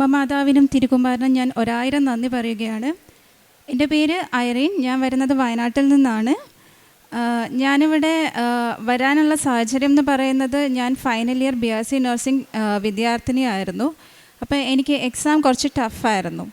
അമ്മ മാതാവിനും തിരുക്കുമാരനും ഞാൻ ഒരായിരം നന്ദി പറയുകയാണ്. എന്റെ പേര് ഐറീൻ ഞാൻ വരുന്നത് വയനാട്ടിൽ നിന്നാണ്. ഞാനിവിടെ വരാനുള്ള സാഹചര്യം എന്ന് പറയുന്നത് ഞാൻ final year B S C nursing വിദ്യാർത്ഥിനിയായിരുന്നു. അപ്പോൾ എനിക്ക് എക്സാം കുറച്ച് ടഫായിരുന്നു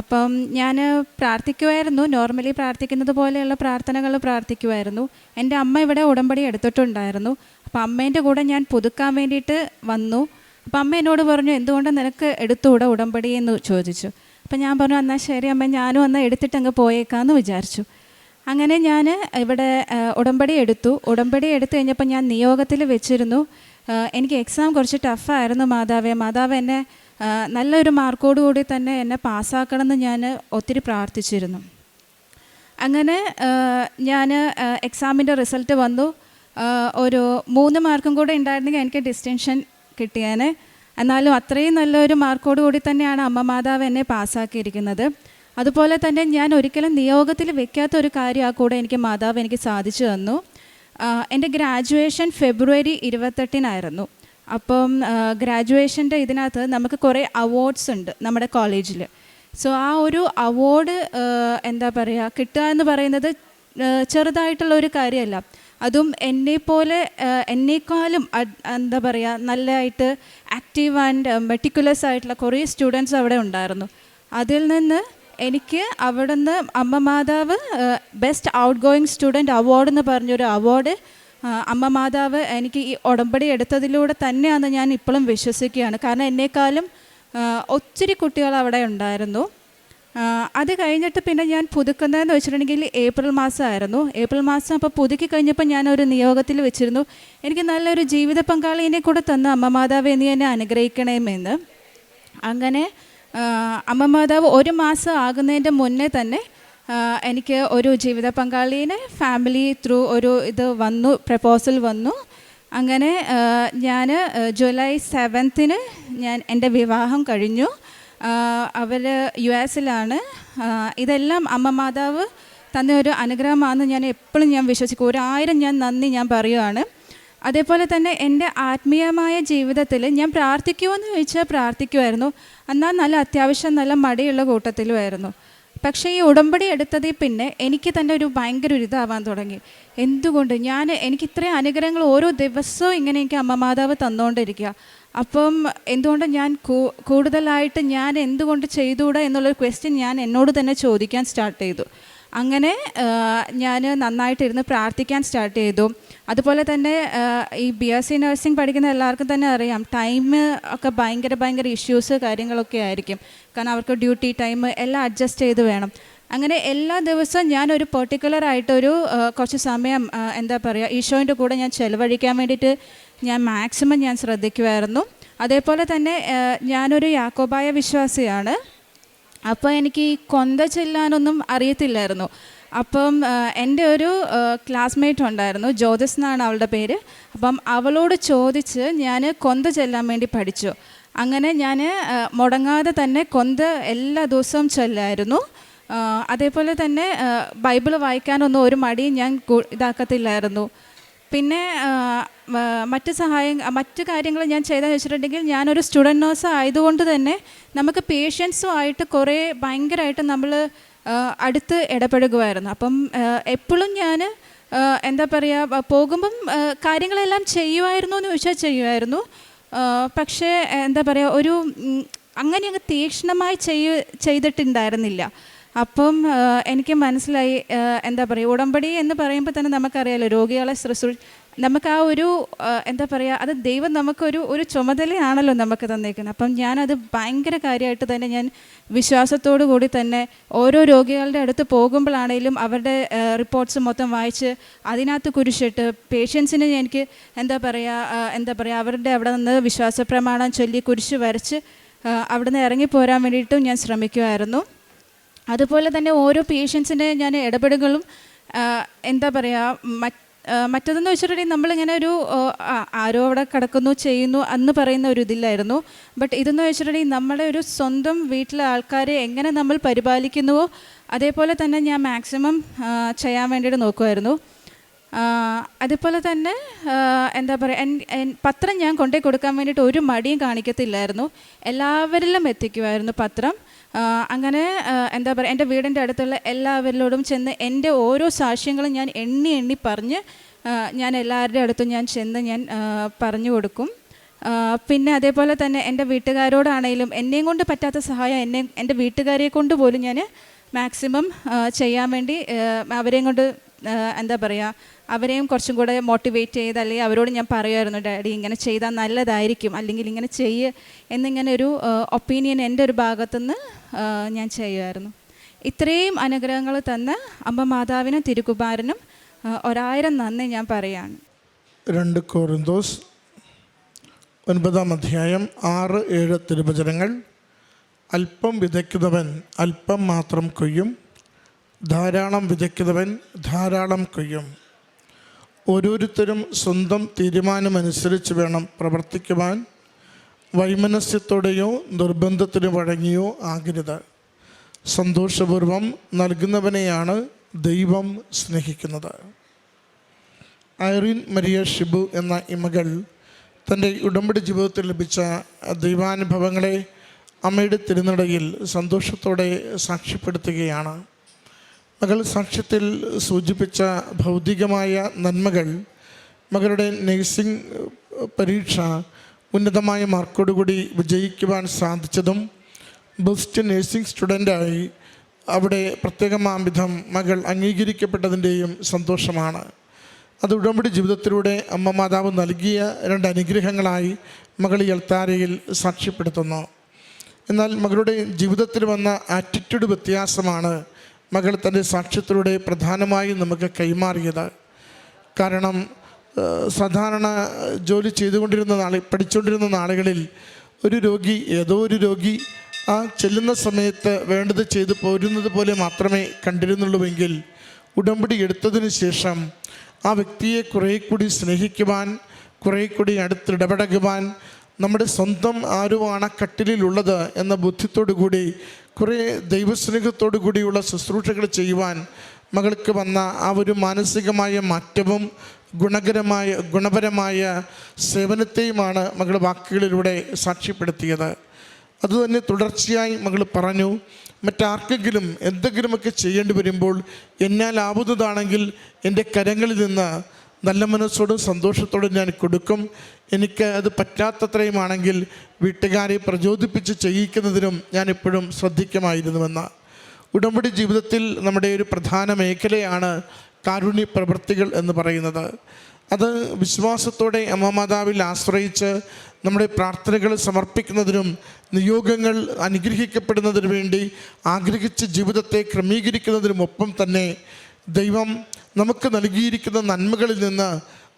അപ്പം ഞാൻ പ്രാർത്ഥിക്കുമായിരുന്നു നോർമലി പ്രാർത്ഥിക്കുന്നത് പോലെയുള്ള പ്രാർത്ഥനകൾ പ്രാർത്ഥിക്കുമായിരുന്നു എന്റെ അമ്മ ഇവിടെ ഉടമ്പടി എടുത്തിട്ടുണ്ടായിരുന്നു. അപ്പം അമ്മേന്റെ കൂടെ ഞാൻ പുതുക്കാൻ വേണ്ടിയിട്ട് വന്നു. അപ്പം അമ്മ എന്നോട് പറഞ്ഞു എന്തുകൊണ്ട് നിനക്ക് എടുത്തുകൂടെ ഉടമ്പടി? എന്ന് ചോദിച്ചു. അപ്പം ഞാൻ പറഞ്ഞു എന്നാൽ ശരി അമ്മ ഞാനും എന്നാൽ എടുത്തിട്ട് അങ്ങ് പോയേക്കാമെന്ന് വിചാരിച്ചു. അങ്ങനെ ഞാൻ ഇവിടെ ഉടമ്പടി എടുത്തു. ഉടമ്പടി എടുത്തു കഴിഞ്ഞപ്പോൾ ഞാൻ നിയോഗത്തിൽ വെച്ചിരുന്നു. എനിക്ക് എക്സാം കുറച്ച് ടഫായിരുന്നു മാതാവേ. മാതാവ് എന്നെ നല്ലൊരു മാർക്കോടുകൂടി തന്നെ എന്നെ പാസ്സാക്കണമെന്ന് ഞാൻ ഒത്തിരി പ്രാർത്ഥിച്ചിരുന്നു. അങ്ങനെ ഞാൻ എക്സാമിന്റെ റിസൾട്ട് വന്നു. ഒരു മൂന്ന് മാർക്കും കൂടെ ഉണ്ടായിരുന്നെങ്കിൽ എനിക്ക് ഡിസ്റ്റിങ്ഷൻ കിട്ടിയേനെ. എന്നാലും അത്രയും നല്ലൊരു മാർക്കോട് കൂടി തന്നെയാണ് അമ്മ മാതാവ് എന്നെ പാസ്സാക്കിയിരിക്കുന്നത്. അതുപോലെ തന്നെ ഞാൻ ഒരിക്കലും നിയോഗത്തിൽ വെക്കാത്ത ഒരു കാര്യം ആ കൂടെ എനിക്ക് മാതാവ് എനിക്ക് സാധിച്ചു തന്നു. എന്റെ ഗ്രാജുവേഷൻ ഫെബ്രുവരി ഇരുപത്തെട്ടിനായിരുന്നു. അപ്പം ഗ്രാജുവേഷന്റെ ഇതിനകത്ത് നമുക്ക് കുറേ അവാർഡ്സ് ഉണ്ട് നമ്മുടെ കോളേജിൽ സോ ആ ഒരു അവാർഡ് എന്താ പറയുക കിട്ടുക എന്ന് പറയുന്നത് ചെറുതായിട്ടുള്ള ഒരു കാര്യമല്ല. അതും എന്നെപ്പോലെ പോലെ എന്നെക്കാളും എന്താ പറയുക നല്ലതായിട്ട് ആക്റ്റീവ് ആൻഡ് മെറ്റിക്കുലസ് ആയിട്ടുള്ള കുറേ സ്റ്റുഡൻസ് അവിടെ ഉണ്ടായിരുന്നു. അതിൽ നിന്ന് എനിക്ക് അവിടുന്ന് അമ്മ മാതാവ് best outgoing student award എന്ന് പറഞ്ഞൊരു അവാർഡ് അമ്മ മാതാവ് എനിക്ക് ഈ ഉടമ്പടി എടുത്തതിലൂടെ തന്നെയാണ് ഞാൻ ഇപ്പോഴും വിശ്വസിക്കുകയാണ്. കാരണം എന്നെക്കാളും ഒത്തിരി കുട്ടികൾ അവിടെ ഉണ്ടായിരുന്നു. അത് കഴിഞ്ഞിട്ട് പിന്നെ ഞാൻ പുതുക്കുന്നതെന്ന് വെച്ചിട്ടുണ്ടെങ്കിൽ ഏപ്രിൽ മാസമായിരുന്നു. ഏപ്രിൽ മാസം അപ്പോൾ പുതുക്കി കഴിഞ്ഞപ്പോൾ ഞാൻ ഒരു നിയോഗത്തിൽ വെച്ചിരുന്നു. എനിക്ക് നല്ലൊരു ജീവിത പങ്കാളിനെ കൂടെ തന്ന അമ്മ മാതാവ് നീ എന്നെ അനുഗ്രഹിക്കണമെന്ന്. അങ്ങനെ അമ്മ മാതാവ് ഒരു മാസം ആകുന്നതിന്റെ മുന്നേ തന്നെ എനിക്ക് ഒരു ജീവിത പങ്കാളീനെ ഫാമിലി ത്രൂ ഒരു ഇത് വന്നു പ്രപ്പോസൽ വന്നു. അങ്ങനെ ഞാൻ ജൂലൈ സെവൻത്തിന് ഞാൻ എന്റെ വിവാഹം കഴിഞ്ഞു. അവർ യു എസിലാണ്. ഇതെല്ലാം അമ്മ മാതാവ് തന്ന ഒരു അനുഗ്രഹമാണെന്ന് ഞാൻ എപ്പോഴും ഞാൻ വിശ്വസിക്കും. ഒരായിരം ഞാൻ നന്ദി ഞാൻ പറയുകയാണ് അതേപോലെ തന്നെ എന്റെ ആത്മീയമായ ജീവിതത്തിൽ ഞാൻ പ്രാർത്ഥിക്കുമെന്ന് ചോദിച്ചാൽ പ്രാർത്ഥിക്കുമായിരുന്നു എന്നാൽ നല്ല അത്യാവശ്യം നല്ല മടിയുള്ള കൂട്ടത്തിലുമായിരുന്നു. പക്ഷേ ഈ ഉടമ്പടി എടുത്തതിൽ പിന്നെ എനിക്ക് തന്നെ ഒരു ഭയങ്കര ഒരു ഇതാവാൻ തുടങ്ങി. എന്തുകൊണ്ട്? ഞാൻ എനിക്ക് ഇത്രയും അനുഗ്രഹങ്ങൾ ഓരോ ദിവസവും ഇങ്ങനെ എനിക്ക് അമ്മ മാതാവ് തന്നുകൊണ്ടിരിക്കുക. അപ്പം എന്തുകൊണ്ട് ഞാൻ കൂടുതലായിട്ട് ഞാൻ എന്തുകൊണ്ട് ചെയ്തുകൂടാ എന്നുള്ളൊരു ക്വസ്റ്റ്യൻ ഞാൻ എന്നോട് തന്നെ ചോദിക്കാൻ സ്റ്റാർട്ട് ചെയ്തു. അങ്ങനെ ഞാൻ നന്നായിട്ടിരുന്ന് പ്രാർത്ഥിക്കാൻ സ്റ്റാർട്ട് ചെയ്തു. അതുപോലെ തന്നെ ഈ ബി എസ് സി നഴ്സിംഗ് പഠിക്കുന്ന എല്ലാവർക്കും തന്നെ അറിയാം. ടൈം ഒക്കെ ഭയങ്കര ഭയങ്കര ഇഷ്യൂസ് കാര്യങ്ങളൊക്കെ ആയിരിക്കും. കാരണം അവർക്ക് ഡ്യൂട്ടി ടൈം എല്ലാം അഡ്ജസ്റ്റ് ചെയ്ത് വേണം. അങ്ങനെ എല്ലാ ദിവസവും ഞാൻ ഒരു പെർട്ടിക്കുലർ കുറച്ച് സമയം എന്താ പറയുക ഈശോന്റെ കൂടെ ഞാൻ ചെലവഴിക്കാൻ വേണ്ടിയിട്ട് ഞാൻ മാക്സിമം ഞാൻ ശ്രദ്ധിക്കുമായിരുന്നു അതേപോലെ തന്നെ ഞാനൊരു യാക്കോബായ വിശ്വാസിയാണ്. അപ്പോൾ എനിക്ക് കൊന്ത ചെല്ലാനൊന്നും അറിയത്തില്ലായിരുന്നു. അപ്പം എന്റെ ഒരു ക്ലാസ്മേറ്റ് ഉണ്ടായിരുന്നു ജ്യോതിസ് എന്നാണ് അവളുടെ പേര്. അപ്പം അവളോട് ചോദിച്ച് ഞാൻ കൊന്ത ചെല്ലാൻ വേണ്ടി പഠിച്ചു. അങ്ങനെ ഞാൻ മുടങ്ങാതെ തന്നെ കൊന്ത എല്ലാ ദിവസവും ചൊല്ലായിരുന്നു. അതേപോലെ തന്നെ ബൈബിൾ വായിക്കാനൊന്നും ഒരു മടിയും ഞാൻ ഇതാക്കത്തില്ലായിരുന്നു. പിന്നെ മറ്റ് സഹായം മറ്റ് കാര്യങ്ങൾ ഞാൻ ചെയ്തതെന്ന് വെച്ചിട്ടുണ്ടെങ്കിൽ ഞാനൊരു സ്റ്റുഡന്റ് നേഴ്സ് ആയതുകൊണ്ട് തന്നെ നമുക്ക് പേഷ്യൻസും ആയിട്ട് കുറേ ഭയങ്കരമായിട്ട് നമ്മൾ അടുത്ത് ഇടപഴകുമായിരുന്നു. അപ്പം എപ്പോഴും ഞാൻ എന്താ പറയുക പോകുമ്പം കാര്യങ്ങളെല്ലാം ചെയ്യുമായിരുന്നു എന്ന് ചോദിച്ചാൽ ചെയ്യുമായിരുന്നു. പക്ഷേ എന്താ പറയുക ഒരു അങ്ങനെ അങ്ങ് തീക്ഷ്ണമായി ചെയ്യ ചെയ്തിട്ടുണ്ടായിരുന്നില്ല. അപ്പം എനിക്ക് മനസ്സിലായി എന്താ പറയുക ഉടമ്പടി എന്ന് പറയുമ്പോൾ തന്നെ നമുക്കറിയാലോ രോഗികളെ ശുശ്രൂ നമുക്ക് ആ ഒരു എന്താ പറയുക അത് ദൈവം നമുക്കൊരു ഒരു ചുമതലയാണല്ലോ നമുക്ക് തന്നേക്കുന്നത്. അപ്പം ഞാനത് ഭയങ്കര കാര്യമായിട്ട് തന്നെ ഞാൻ വിശ്വാസത്തോടു കൂടി തന്നെ ഓരോ രോഗികളുടെ അടുത്ത് പോകുമ്പോഴാണേലും അവരുടെ റിപ്പോർട്ട്സ് മൊത്തം വായിച്ച് അതിനകത്ത് കുരിശിട്ട് പേഷ്യൻസിന് എനിക്ക് എന്താ പറയുക എന്താ പറയുക അവരുടെ അവിടെ നിന്ന് വിശ്വാസ പ്രമാണം ചൊല്ലി കുരിശ് വരച്ച് അവിടെ അവിടുന്ന് ഇറങ്ങിപ്പോരാൻ വേണ്ടിയിട്ടും ഞാൻ ശ്രമിക്കുമായിരുന്നു അതുപോലെ തന്നെ ഓരോ പേഷ്യൻസിന്റെ ഞാൻ ഇടപെടലുകളും എന്താ പറയുക മറ്റതെന്ന് വെച്ചിട്ടുണ്ടെങ്കിൽ നമ്മളിങ്ങനെ ഒരു ആരോ അവിടെ കിടക്കുന്നു ചെയ്യുന്നു എന്ന് പറയുന്ന ഒരു ഇതില്ലായിരുന്നു. ബട്ട് ഇതെന്ന് വെച്ചിട്ടുണ്ടെങ്കിൽ നമ്മുടെ ഒരു സ്വന്തം വീട്ടിലെ ആൾക്കാരെ എങ്ങനെ നമ്മൾ പരിപാലിക്കുന്നുവോ അതേപോലെ തന്നെ ഞാൻ മാക്സിമം ചെയ്യാൻ വേണ്ടിയിട്ട് നോക്കുമായിരുന്നു അതുപോലെ തന്നെ എന്താ പറയുക പത്രം ഞാൻ കൊണ്ടേ കൊടുക്കാൻ വേണ്ടിയിട്ട് ഒരു മടിയും കാണിക്കത്തില്ലായിരുന്നു. എല്ലാവരിലും എത്തിക്കുമായിരുന്നു പത്രം. അങ്ങനെ എന്താ പറയുക എന്റെ വീടിന്റെ അടുത്തുള്ള എല്ലാവരിലോടും ചെന്ന് എന്റെ ഓരോ സാക്ഷ്യങ്ങളും ഞാൻ എണ്ണി എണ്ണി പറഞ്ഞ് ഞാൻ എല്ലാവരുടെ അടുത്തും ഞാൻ ചെന്ന് ഞാൻ പറഞ്ഞു കൊടുക്കും. പിന്നെ അതേപോലെ തന്നെ എന്റെ വീട്ടുകാരോടാണെങ്കിലും എന്നെയും കൊണ്ട് പറ്റാത്ത സഹായം എന്നെ എന്റെ വീട്ടുകാരെ കൊണ്ട് പോലും ഞാൻ മാക്സിമം ചെയ്യാൻ വേണ്ടി അവരെയും കൊണ്ട് എന്താ പറയുക അവരെയും കുറച്ചും കൂടെ മോട്ടിവേറ്റ് ചെയ്ത് അല്ലെങ്കിൽ അവരോട് ഞാൻ പറയുമായിരുന്നു ഡാഡി ഇങ്ങനെ ചെയ്താൽ നല്ലതായിരിക്കും അല്ലെങ്കിൽ ഇങ്ങനെ ചെയ്യ് എന്നിങ്ങനെ ഒരു ഒപ്പീനിയൻ എന്റെ ഒരു ഭാഗത്തുനിന്ന് ഞാൻ ചെയ്യുമായിരുന്നു. ഇത്രയും അനുഗ്രഹങ്ങൾ തന്ന അമ്മ മാതാവിനും തിരുകുമാരനും ഒരായിരം നന്ദി ഞാൻ പറയുകയാണ്. രണ്ട് കോറിന്തോസ് ഒൻപതാം അധ്യായം ആറ് ഏഴ് തിരുവചനങ്ങൾ. അല്പം വിതയ്ക്കുന്നവൻ അല്പം മാത്രം കൊയ്യും ധാരാളം വിതയ്ക്കുന്നവൻ ധാരാളം കൊയ്യും ഓരോരുത്തരും സ്വന്തം തീരുമാനമനുസരിച്ച് വേണം പ്രവർത്തിക്കുവാൻ. വൈമനസ്യത്തോടെയോ നിർബന്ധത്തിന് വഴങ്ങിയോ ആകരുത്. സന്തോഷപൂർവം നൽകുന്നവനെയാണ് ദൈവം സ്നേഹിക്കുന്നത്. ഐറിൻ മരിയ ഷിബു എന്ന ഈ മകൾ തന്റെ ഉടമ്പടി ജീവിതത്തിൽ ലഭിച്ച ദൈവാനുഭവങ്ങളെ അമ്മയുടെ തിരുനടയിൽ സന്തോഷത്തോടെ സാക്ഷ്യപ്പെടുത്തുകയാണ്. മകൾ സാക്ഷ്യത്തിൽ സൂചിപ്പിച്ച ഭൗതികമായ നന്മകൾ മകളുടെ നഴ്സിംഗ് പരീക്ഷ ഉന്നതമായ മാർക്കോടുകൂടി വിജയിക്കുവാൻ സാധിച്ചതും ബെസ്റ്റ് നഴ്സിംഗ് സ്റ്റുഡന്റായി അവിടെ പ്രത്യേകമാം വിധം മകൾ അംഗീകരിക്കപ്പെട്ടതിന്റെയും സന്തോഷമാണ്. അത് ഉടമ്പടി ജീവിതത്തിലൂടെ അമ്മ മാതാവ് നൽകിയ രണ്ട് അനുഗ്രഹങ്ങളായി മകൾ ഈ അൽത്താരയിൽ സാക്ഷ്യപ്പെടുത്തുന്നു. എന്നാൽ മകളുടെ ജീവിതത്തിൽ വന്ന ആറ്റിറ്റ്യൂഡ് വ്യത്യാസമാണ് മകൾ തന്റെ സാക്ഷ്യത്തിലൂടെ പ്രധാനമായും നമുക്ക് കൈമാറിയത്. കാരണം സാധാരണ ജോലി ചെയ്തുകൊണ്ടിരുന്ന നാളെ പഠിച്ചുകൊണ്ടിരുന്ന നാളുകളിൽ ഒരു രോഗി ഏതോ ഒരു രോഗി ആ ചെല്ലുന്ന സമയത്ത് വേണ്ടത് ചെയ്തു പോരുന്നത് പോലെ മാത്രമേ കണ്ടിരുന്നുള്ളൂവെങ്കിൽ ഉടമ്പടി എടുത്തതിന് ശേഷം ആ വ്യക്തിയെ കുറേ കൂടി സ്നേഹിക്കുവാൻ കുറേ കൂടി അടുത്തിടപഴകുവാൻ നമ്മുടെ സ്വന്തം ആരുമാണ് ആ കട്ടിലിലുള്ളത് എന്ന ബുദ്ധിത്തോടു കൂടി കുറേ ദൈവസ്നേഹത്തോടു കൂടിയുള്ള ശുശ്രൂഷകൾ ചെയ്യുവാൻ മകൾക്ക് വന്ന ആ ഒരു മാനസികമായ മാറ്റവും ഗുണകരമായ ഗുണപരമായ സേവനത്തെയുമാണ് മകൾ വാക്കുകളിലൂടെ സാക്ഷ്യപ്പെടുത്തിയത്. അതുതന്നെ തുടർച്ചയായി മകൾ പറഞ്ഞു മറ്റാർക്കെങ്കിലും എന്തെങ്കിലുമൊക്കെ ചെയ്യേണ്ടി വരുമ്പോൾ എന്നാലാവുന്നതാണെങ്കിൽ എന്റെ കരങ്ങളിൽ നിന്ന് നല്ല മനസ്സോടും സന്തോഷത്തോടും ഞാൻ കൊടുക്കും. എനിക്ക് അത് പറ്റാത്തത്രയുമാണെങ്കിൽ വീട്ടുകാരെ പ്രചോദിപ്പിച്ച് ചെയ്യിക്കുന്നതിനും ഞാൻ എപ്പോഴും ശ്രദ്ധിക്കുമായിരുന്നുവെന്ന്. ഉടമ്പടി ജീവിതത്തിൽ നമ്മുടെ ഒരു പ്രധാന മേഖലയാണ് കാരുണ്യ പ്രവൃത്തികൾ എന്ന് പറയുന്നത്. അത് വിശ്വാസത്തോടെ അമ്മമാതാവിൽ ആശ്രയിച്ച് നമ്മുടെ പ്രാർത്ഥനകൾ സമർപ്പിക്കുന്നതിനും നിയോഗങ്ങൾ അനുഗ്രഹിക്കപ്പെടുന്നതിനു വേണ്ടി ആഗ്രഹിച്ച് ജീവിതത്തെ ക്രമീകരിക്കുന്നതിനുമൊപ്പം തന്നെ ദൈവം നമുക്ക് നൽകിയിരിക്കുന്ന നന്മകളിൽ നിന്ന്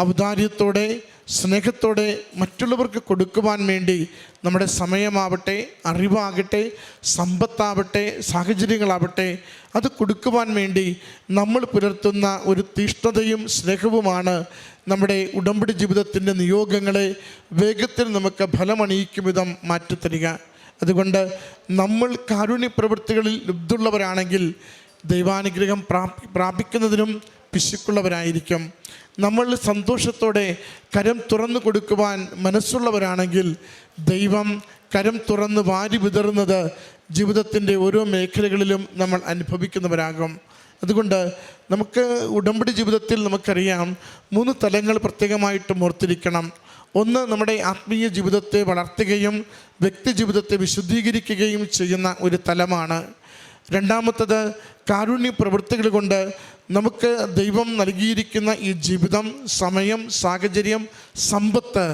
ഔദാര്യത്തോടെ സ്നേഹത്തോടെ മറ്റുള്ളവർക്ക് കൊടുക്കുവാൻ വേണ്ടി നമ്മുടെ സമയമാവട്ടെ അറിവാകട്ടെ സമ്പത്താവട്ടെ സാഹചര്യങ്ങളാവട്ടെ അത് കൊടുക്കുവാൻ വേണ്ടി നമ്മൾ പുലർത്തുന്ന ഒരു തീഷ്ണതയും സ്നേഹവുമാണ് നമ്മുടെ ഉടമ്പടി ജീവിതത്തിന്റെ നിയോഗങ്ങളെ വേഗത്തിൽ നമുക്ക് ഫലമണിയിക്കും വിധം മാറ്റിത്തരിക. അതുകൊണ്ട് നമ്മൾ കാരുണ്യ പ്രവൃത്തികളിൽ ലുബ്ധുള്ളവരാണെങ്കിൽ ദൈവാനുഗ്രഹം പ്രാപി പ്രാപിക്കുന്നതിനും പിശുക്കുള്ളവരായിരിക്കും. നമ്മൾ സന്തോഷത്തോടെ കരം തുറന്നു കൊടുക്കുവാൻ മനസ്സുള്ളവരാണെങ്കിൽ ദൈവം കരം തുറന്ന് വാരി വിതറുന്നത് ജീവിതത്തിന്റെ ഓരോ മേഖലകളിലും നമ്മൾ അനുഭവിക്കുന്നവരാകും. അതുകൊണ്ട് നമുക്ക് ഉടമ്പടി ജീവിതത്തിൽ നമുക്കറിയാം മൂന്ന് തലങ്ങൾ പ്രത്യേകമായിട്ട് ഓർത്തിരിക്കണം. ഒന്ന് നമ്മുടെ ആത്മീയ ജീവിതത്തെ വളർത്തുകയും വ്യക്തി ജീവിതത്തെ വിശുദ്ധീകരിക്കുകയും ചെയ്യുന്ന ഒരു തലമാണ്. രണ്ടാമത്തത് കാരുണ്യ പ്രവൃത്തികൾ കൊണ്ട് നമുക്ക് ദൈവം നൽകിയിരിക്കുന്ന ഈ ജീവിതം സമയം സാഹചര്യം സമ്പത്ത്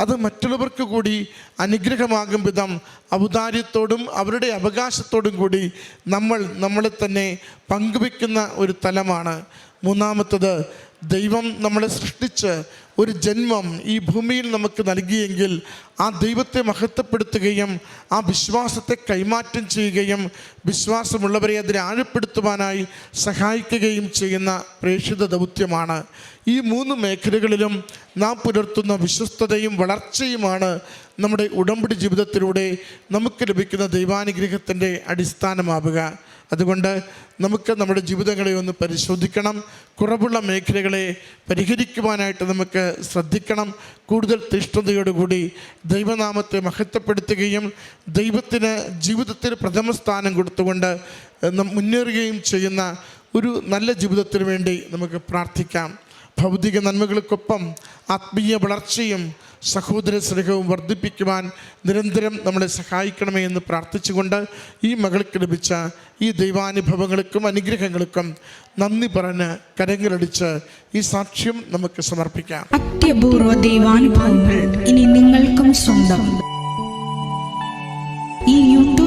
അത് മറ്റുള്ളവർക്ക് കൂടി അനുഗ്രഹമാകും വിധം ഔദാര്യത്തോടും അവരുടെ അവകാശത്തോടും കൂടി നമ്മൾ നമ്മളെ തന്നെ പങ്കുവെക്കുന്ന ഒരു തലമാണ്. മൂന്നാമത്തത് ദൈവം നമ്മളെ സൃഷ്ടിച്ച് ഒരു ജന്മം ഈ ഭൂമിയിൽ നമുക്ക് നൽകിയെങ്കിൽ ആ ദൈവത്തെ മഹത്വപ്പെടുത്തുകയും ആ വിശ്വാസത്തെ കൈമാറ്റം ചെയ്യുകയും വിശ്വാസമുള്ളവരെ അതിനെ ആഴപ്പെടുത്തുവാനായി സഹായിക്കുകയും ചെയ്യുന്ന പ്രേക്ഷിത ദൗത്യമാണ്. ഈ മൂന്ന് മേഖലകളിലും നാം പുലർത്തുന്ന വിശ്വസ്തതയും വളർച്ചയുമാണ് നമ്മുടെ ഉടമ്പടി ജീവിതത്തിലൂടെ നമുക്ക് ലഭിക്കുന്ന ദൈവാനുഗ്രഹത്തിന്റെ അടിസ്ഥാനമാവുക. അതുകൊണ്ട് നമുക്ക് നമ്മുടെ ജീവിതങ്ങളെ ഒന്ന് പരിശോധിക്കണം. കുറവുള്ള മേഖലകളെ പരിഹരിക്കുവാനായിട്ട് നമുക്ക് ശ്രദ്ധിക്കണം. കൂടുതൽ തീഷ്ണതയോടുകൂടി ദൈവനാമത്തെ മഹത്വപ്പെടുത്തുകയും ദൈവത്തിന് ജീവിതത്തിൽ പ്രഥമ സ്ഥാനം കൊടുത്തുകൊണ്ട് മുന്നേറുകയും ചെയ്യുന്ന ഒരു നല്ല ജീവിതത്തിന് വേണ്ടി നമുക്ക് പ്രാർത്ഥിക്കാം. ഭൗതിക നന്മകൾക്കൊപ്പം ആത്മീയ വളർച്ചയും സഹോദര സ്നേഹവും വർദ്ധിപ്പിക്കുവാൻ നിരന്തരം നമ്മളെ സഹായിക്കണമേ എന്ന് പ്രാർത്ഥിച്ചുകൊണ്ട് ഈ മകൾക്ക് ലഭിച്ച ഈ ദൈവാനുഭവങ്ങൾക്കും അനുഗ്രഹങ്ങൾക്കും നന്ദി പറഞ്ഞ് കരങ്ങളടിച്ച് ഈ സാക്ഷ്യം നമുക്ക് സമർപ്പിക്കാം. അത്യപൂർവ ദൈവാനുഭവങ്ങൾ ഇനി നിങ്ങൾക്കും സ്വന്തം.